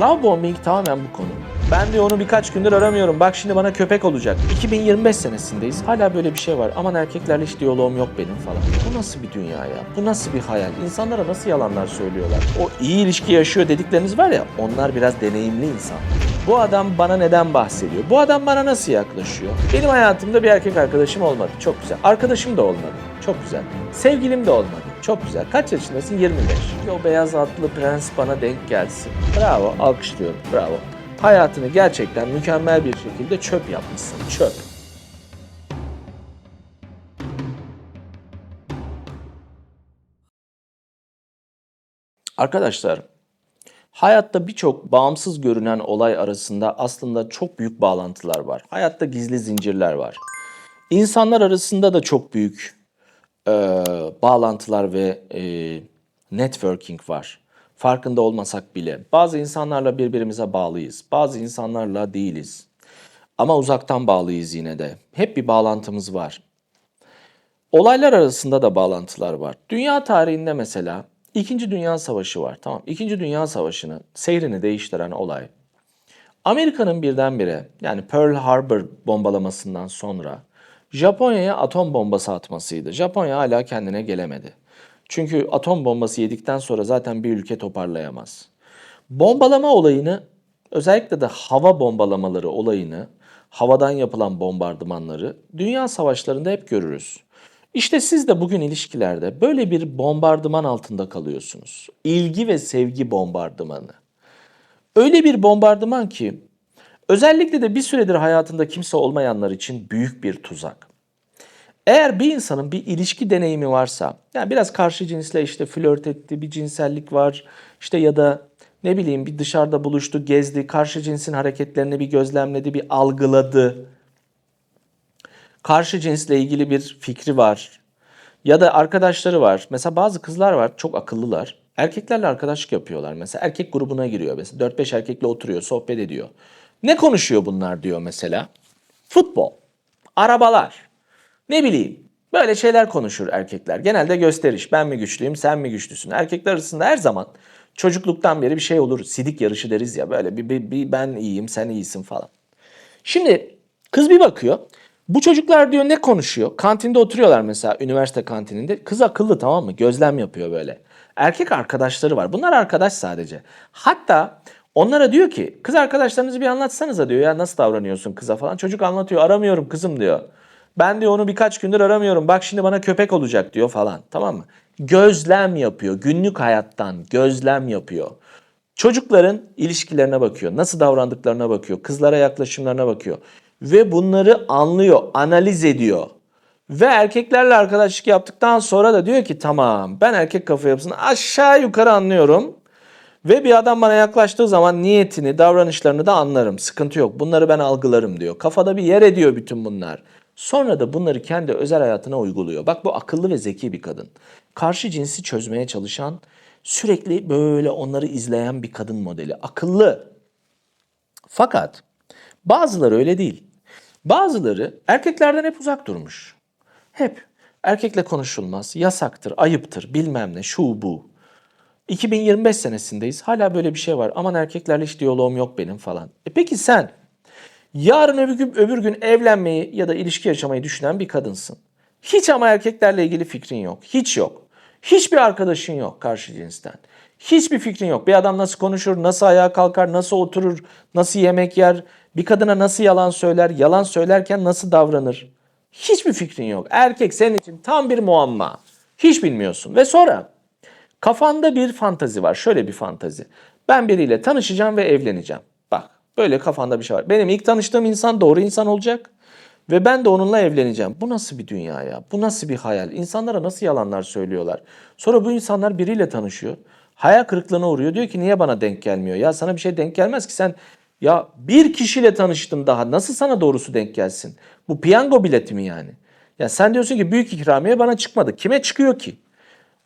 Love bombing tamamen bu konu. Ben de onu birkaç gündür aramıyorum. Bak şimdi bana köpek olacak. 2025 senesindeyiz. Hala böyle bir şey var. Aman erkeklerle hiç diyaloğum yok benim falan. Bu nasıl bir dünya ya? Bu nasıl bir hayal? İnsanlara nasıl yalanlar söylüyorlar? O iyi ilişki yaşıyor dedikleriniz var ya onlar biraz deneyimli insan. Bu adam bana neden bahsediyor? Bu adam bana nasıl yaklaşıyor? Benim hayatımda bir erkek arkadaşım olmadı. Çok güzel. Arkadaşım da olmadı. Çok güzel. Sevgilim de olmadı. Çok güzel. Kaç yaşındasın? 25. O beyaz atlı prens bana denk gelsin. Bravo. Alkışlıyorum. Bravo. Hayatını gerçekten mükemmel bir şekilde çöp yapmışsın. Çöp. Arkadaşlar, hayatta birçok bağımsız görünen olay arasında aslında çok büyük bağlantılar var. Hayatta gizli zincirler var. İnsanlar arasında da çok büyük e, bağlantılar ve e, networking var. Farkında olmasak bile. Bazı insanlarla birbirimize bağlıyız. Bazı insanlarla değiliz. Ama uzaktan bağlıyız yine de. Hep bir bağlantımız var. Olaylar arasında da bağlantılar var. Dünya tarihinde mesela İkinci Dünya Savaşı var. Tamam. İkinci Dünya Savaşı'nın seyrini değiştiren olay. Amerika'nın birdenbire yani Pearl Harbor bombalamasından sonra Japonya'ya atom bombası atmasıydı. Japonya hala kendine gelemedi. Çünkü atom bombası yedikten sonra zaten bir ülke toparlayamaz. Bombalama olayını özellikle de hava bombalamaları olayını, havadan yapılan bombardımanları dünya savaşlarında hep görürüz. İşte siz de bugün ilişkilerde böyle bir bombardıman altında kalıyorsunuz. İlgi ve sevgi bombardımanı. Öyle bir bombardıman ki özellikle de bir süredir hayatında kimse olmayanlar için büyük bir tuzak. Eğer bir insanın bir ilişki deneyimi varsa, yani biraz karşı cinsle işte flört etti, bir cinsellik var, işte ya da ne bileyim bir dışarıda buluştu, gezdi, karşı cinsin hareketlerini bir gözlemledi, bir algıladı. Karşı cinsle ilgili bir fikri var. Ya da arkadaşları var. Mesela bazı kızlar var, çok akıllılar. Erkeklerle arkadaşlık yapıyorlar. Mesela erkek grubuna giriyor. Mesela 4-5 erkekle oturuyor, sohbet ediyor. Ne konuşuyor bunlar diyor mesela? Futbol, arabalar, ne bileyim böyle şeyler konuşur erkekler. Genelde gösteriş. Ben mi güçlüyüm, sen mi güçlüsün? Erkekler arasında her zaman çocukluktan beri bir şey olur. Sidik yarışı deriz ya böyle bir, bir, bir ben iyiyim, sen iyisin falan. Şimdi kız bir bakıyor. Bu çocuklar diyor ne konuşuyor? Kantinde oturuyorlar mesela üniversite kantininde. Kız akıllı tamam mı? Gözlem yapıyor böyle. Erkek arkadaşları var. Bunlar arkadaş sadece. Hatta onlara diyor ki kız arkadaşlarınızı bir anlatsanıza diyor ya nasıl davranıyorsun kıza falan. Çocuk anlatıyor aramıyorum kızım diyor. Ben diyor onu birkaç gündür aramıyorum. Bak şimdi bana köpek olacak diyor falan. Tamam mı? Gözlem yapıyor. Günlük hayattan gözlem yapıyor. Çocukların ilişkilerine bakıyor. Nasıl davrandıklarına bakıyor. Kızlara yaklaşımlarına bakıyor. Ve bunları anlıyor, analiz ediyor. Ve erkeklerle arkadaşlık yaptıktan sonra da diyor ki tamam ben erkek kafa yapısını aşağı yukarı anlıyorum. Ve bir adam bana yaklaştığı zaman niyetini, davranışlarını da anlarım. Sıkıntı yok. Bunları ben algılarım diyor. Kafada bir yer ediyor bütün bunlar. Sonra da bunları kendi özel hayatına uyguluyor. Bak bu akıllı ve zeki bir kadın. Karşı cinsi çözmeye çalışan, sürekli böyle onları izleyen bir kadın modeli. Akıllı. Fakat bazıları öyle değil. Bazıları erkeklerden hep uzak durmuş. Hep erkekle konuşulmaz, yasaktır, ayıptır, bilmem ne, şu bu. 2025 senesindeyiz. Hala böyle bir şey var. Aman erkeklerle hiç diyaloğum yok benim falan. E peki sen yarın öbür gün, öbür gün evlenmeyi ya da ilişki yaşamayı düşünen bir kadınsın. Hiç ama erkeklerle ilgili fikrin yok. Hiç yok. Hiçbir arkadaşın yok karşı cinsten. Hiçbir fikrin yok. Bir adam nasıl konuşur, nasıl ayağa kalkar, nasıl oturur, nasıl yemek yer, bir kadına nasıl yalan söyler, yalan söylerken nasıl davranır. Hiçbir fikrin yok. Erkek senin için tam bir muamma. Hiç bilmiyorsun. Ve sonra kafanda bir fantazi var. Şöyle bir fantazi. Ben biriyle tanışacağım ve evleneceğim. Bak böyle kafanda bir şey var. Benim ilk tanıştığım insan doğru insan olacak. Ve ben de onunla evleneceğim. Bu nasıl bir dünya ya? Bu nasıl bir hayal? İnsanlara nasıl yalanlar söylüyorlar? Sonra bu insanlar biriyle tanışıyor. Hayal kırıklığına uğruyor. Diyor ki niye bana denk gelmiyor? Ya sana bir şey denk gelmez ki sen ya bir kişiyle tanıştım daha nasıl sana doğrusu denk gelsin? Bu piyango bileti mi yani? Ya sen diyorsun ki büyük ikramiye bana çıkmadı. Kime çıkıyor ki?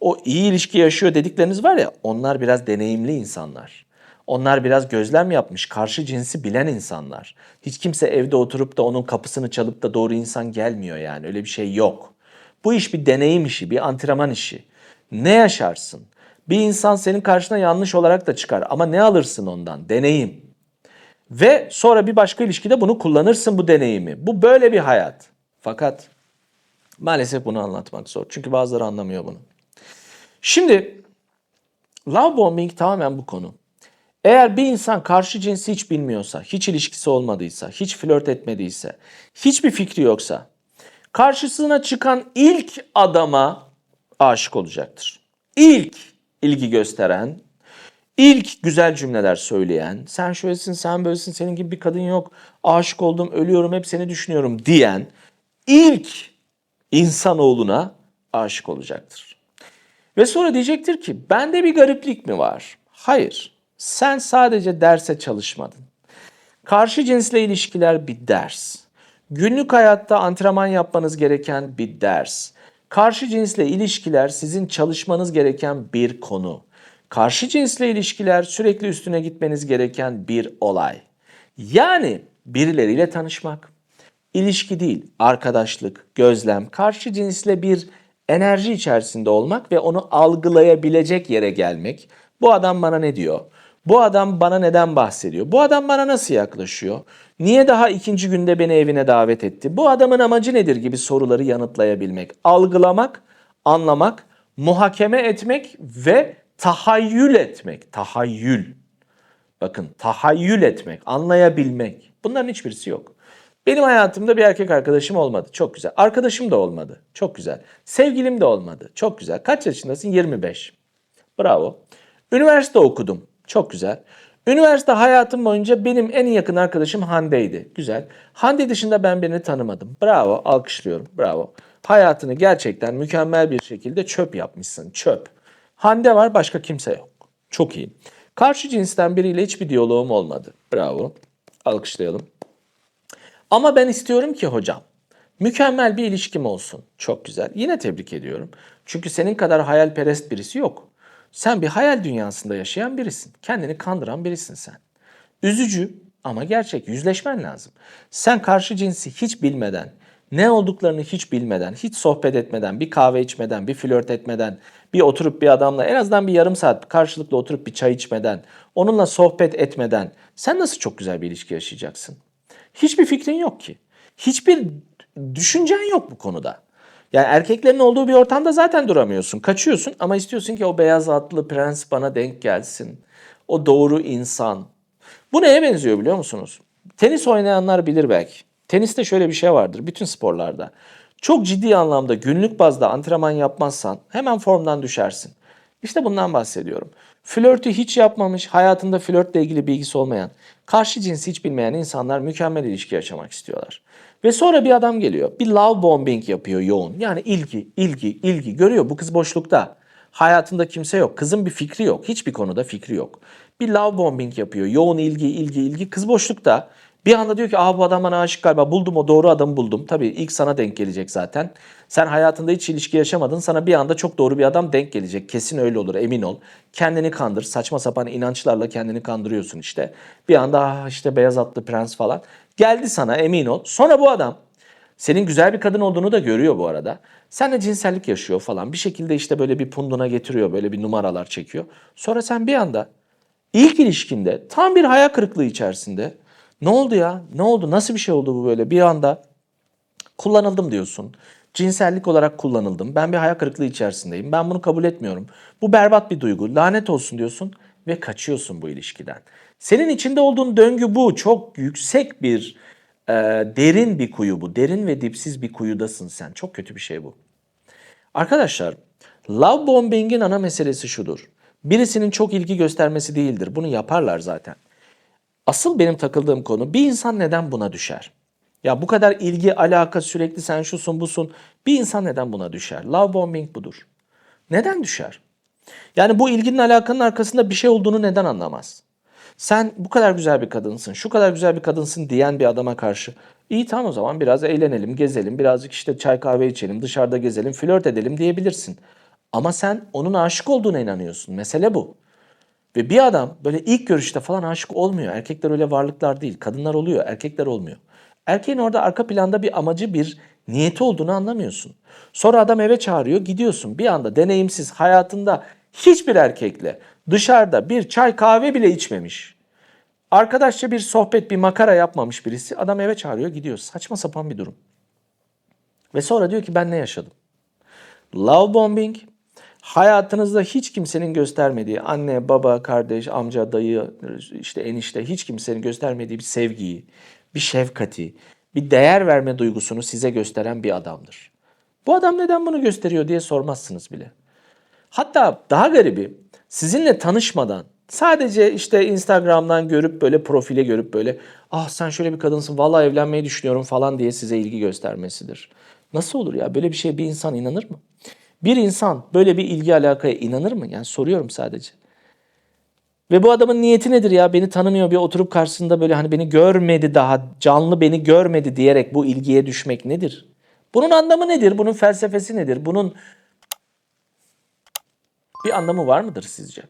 O iyi ilişki yaşıyor dedikleriniz var ya onlar biraz deneyimli insanlar. Onlar biraz gözlem yapmış, karşı cinsi bilen insanlar. Hiç kimse evde oturup da onun kapısını çalıp da doğru insan gelmiyor yani. Öyle bir şey yok. Bu iş bir deneyim işi, bir antrenman işi. Ne yaşarsın? Bir insan senin karşına yanlış olarak da çıkar ama ne alırsın ondan? Deneyim. Ve sonra bir başka ilişkide bunu kullanırsın bu deneyimi. Bu böyle bir hayat. Fakat maalesef bunu anlatmak zor. Çünkü bazıları anlamıyor bunu. Şimdi love bombing tamamen bu konu. Eğer bir insan karşı cinsi hiç bilmiyorsa, hiç ilişkisi olmadıysa, hiç flört etmediyse, hiçbir fikri yoksa, karşısına çıkan ilk adama aşık olacaktır. İlk ilgi gösteren, ilk güzel cümleler söyleyen, sen şöylesin, sen böylesin, senin gibi bir kadın yok, aşık oldum, ölüyorum, hep seni düşünüyorum diyen ilk insanoğluna aşık olacaktır. Ve sonra diyecektir ki bende bir gariplik mi var? Hayır. Sen sadece derse çalışmadın. Karşı cinsle ilişkiler bir ders. Günlük hayatta antrenman yapmanız gereken bir ders. Karşı cinsle ilişkiler sizin çalışmanız gereken bir konu. Karşı cinsle ilişkiler sürekli üstüne gitmeniz gereken bir olay. Yani birileriyle tanışmak, ilişki değil, arkadaşlık, gözlem, karşı cinsle bir enerji içerisinde olmak ve onu algılayabilecek yere gelmek. Bu adam bana ne diyor? Bu adam bana neden bahsediyor? Bu adam bana nasıl yaklaşıyor? Niye daha ikinci günde beni evine davet etti? Bu adamın amacı nedir gibi soruları yanıtlayabilmek. Algılamak, anlamak, muhakeme etmek ve tahayyül etmek. Tahayyül. Bakın tahayyül etmek, anlayabilmek. Bunların hiçbirisi yok. Benim hayatımda bir erkek arkadaşım olmadı. Çok güzel. Arkadaşım da olmadı. Çok güzel. Sevgilim de olmadı. Çok güzel. Kaç yaşındasın? 25. Bravo. Üniversite okudum. Çok güzel. Üniversite hayatım boyunca benim en yakın arkadaşım Hande'ydi. Güzel. Hande dışında ben birini tanımadım. Bravo. Alkışlıyorum. Bravo. Hayatını gerçekten mükemmel bir şekilde çöp yapmışsın. Çöp. Hande var başka kimse yok. Çok iyi. Karşı cinsten biriyle hiçbir diyaloğum olmadı. Bravo. Alkışlayalım. Ama ben istiyorum ki hocam mükemmel bir ilişkim olsun. Çok güzel. Yine tebrik ediyorum. Çünkü senin kadar hayalperest birisi yok. Sen bir hayal dünyasında yaşayan birisin. Kendini kandıran birisin sen. Üzücü ama gerçek. Yüzleşmen lazım. Sen karşı cinsi hiç bilmeden, ne olduklarını hiç bilmeden, hiç sohbet etmeden, bir kahve içmeden, bir flört etmeden, bir oturup bir adamla en azından bir yarım saat karşılıklı oturup bir çay içmeden, onunla sohbet etmeden sen nasıl çok güzel bir ilişki yaşayacaksın? Hiçbir fikrin yok ki. Hiçbir düşüncen yok bu konuda. Yani erkeklerin olduğu bir ortamda zaten duramıyorsun. Kaçıyorsun ama istiyorsun ki o beyaz atlı prens bana denk gelsin. O doğru insan. Bu neye benziyor biliyor musunuz? Tenis oynayanlar bilir belki. Teniste şöyle bir şey vardır bütün sporlarda. Çok ciddi anlamda günlük bazda antrenman yapmazsan hemen formdan düşersin. İşte bundan bahsediyorum. Flörtü hiç yapmamış, hayatında flörtle ilgili bilgisi olmayan, karşı cinsi hiç bilmeyen insanlar mükemmel ilişki yaşamak istiyorlar. Ve sonra bir adam geliyor. Bir love bombing yapıyor yoğun. Yani ilgi, ilgi, ilgi. Görüyor bu kız boşlukta. Hayatında kimse yok. Kızın bir fikri yok. Hiçbir konuda fikri yok. Bir love bombing yapıyor. Yoğun ilgi, ilgi, ilgi. Kız boşlukta. Bir anda diyor ki Aa, bu adam bana aşık galiba buldum o doğru adamı buldum. Tabii ilk sana denk gelecek zaten. Sen hayatında hiç ilişki yaşamadın sana bir anda çok doğru bir adam denk gelecek. Kesin öyle olur emin ol. Kendini kandır saçma sapan inançlarla kendini kandırıyorsun işte. Bir anda ah, işte beyaz atlı prens falan. Geldi sana emin ol. Sonra bu adam senin güzel bir kadın olduğunu da görüyor bu arada. Seninle cinsellik yaşıyor falan. Bir şekilde işte böyle bir punduna getiriyor. Böyle bir numaralar çekiyor. Sonra sen bir anda ilk ilişkinde tam bir hayal kırıklığı içerisinde ne oldu ya? Ne oldu? Nasıl bir şey oldu bu böyle? Bir anda kullanıldım diyorsun. Cinsellik olarak kullanıldım. Ben bir hayal kırıklığı içerisindeyim. Ben bunu kabul etmiyorum. Bu berbat bir duygu. Lanet olsun diyorsun ve kaçıyorsun bu ilişkiden. Senin içinde olduğun döngü bu. Çok yüksek bir, e, derin bir kuyu bu. Derin ve dipsiz bir kuyudasın sen. Çok kötü bir şey bu. Arkadaşlar, love bombing'in ana meselesi şudur. Birisinin çok ilgi göstermesi değildir. Bunu yaparlar zaten. Asıl benim takıldığım konu bir insan neden buna düşer? Ya bu kadar ilgi, alaka sürekli sen şusun busun. Bir insan neden buna düşer? Love bombing budur. Neden düşer? Yani bu ilginin alakanın arkasında bir şey olduğunu neden anlamaz? Sen bu kadar güzel bir kadınsın, şu kadar güzel bir kadınsın diyen bir adama karşı iyi tamam o zaman biraz eğlenelim, gezelim, birazcık işte çay kahve içelim, dışarıda gezelim, flört edelim diyebilirsin. Ama sen onun aşık olduğuna inanıyorsun. Mesele bu. Ve bir adam böyle ilk görüşte falan aşık olmuyor. Erkekler öyle varlıklar değil. Kadınlar oluyor, erkekler olmuyor. Erkeğin orada arka planda bir amacı, bir niyeti olduğunu anlamıyorsun. Sonra adam eve çağırıyor, gidiyorsun. Bir anda deneyimsiz, hayatında hiçbir erkekle dışarıda bir çay kahve bile içmemiş. Arkadaşça bir sohbet, bir makara yapmamış birisi. Adam eve çağırıyor, gidiyor. Saçma sapan bir durum. Ve sonra diyor ki ben ne yaşadım? Love bombing, hayatınızda hiç kimsenin göstermediği, anne, baba, kardeş, amca, dayı, işte enişte hiç kimsenin göstermediği bir sevgiyi, bir şefkati, bir değer verme duygusunu size gösteren bir adamdır. Bu adam neden bunu gösteriyor diye sormazsınız bile. Hatta daha garibi sizinle tanışmadan sadece işte Instagram'dan görüp böyle profile görüp böyle ah sen şöyle bir kadınsın vallahi evlenmeyi düşünüyorum falan diye size ilgi göstermesidir. Nasıl olur ya böyle bir şeye bir insan inanır mı? Bir insan böyle bir ilgi alakaya inanır mı? Yani soruyorum sadece. Ve bu adamın niyeti nedir ya? Beni tanımıyor bir oturup karşısında böyle hani beni görmedi daha canlı beni görmedi diyerek bu ilgiye düşmek nedir? Bunun anlamı nedir? Bunun felsefesi nedir? Bunun bir anlamı var mıdır sizce?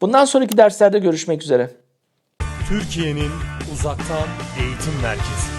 Bundan sonraki derslerde görüşmek üzere. Türkiye'nin uzaktan eğitim merkezi.